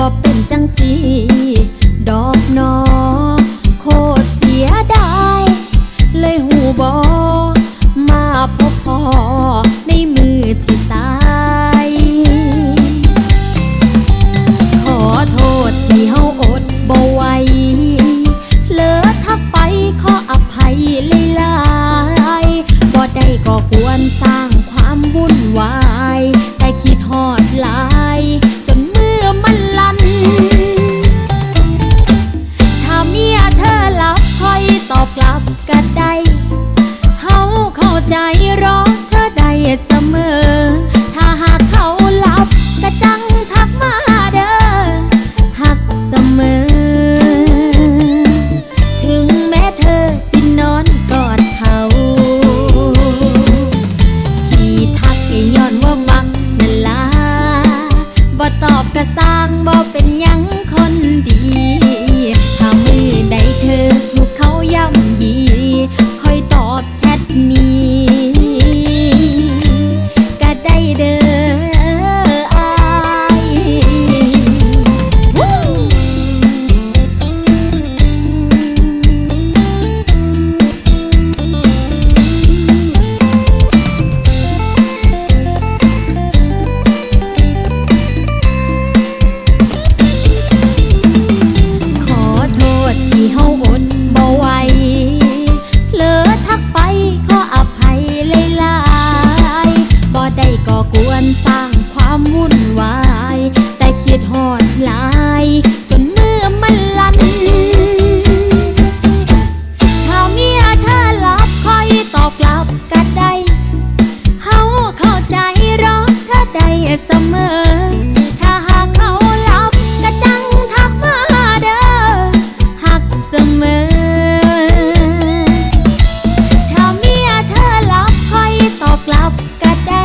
บ่เป็นจังสี ใจรอเธอได้เสมอ ถ้าหากเขาหลับก็จังทักมาเด้อหักเสมอ ถึงแม้เธอสินอนกอดเขา ที่ทักก็ย้อนว่ามักนั่นล่ะบ่ตอบก็สร้างบ่เป็นยัง ก่อกวนสร้างความวุ่นวาย แต่คิดฮอดลาย จนเมื่อมันลั่นถ้าเมียเธอหลับคอยตอบกลับก็ได้เฮาเข้าใจรอเธอได้เสมอ ถ้าหากเขาหลับก็จังทักมาเด้อหักเสมอถ้าเมียเธอหลับคอยตอบกลับก็ได้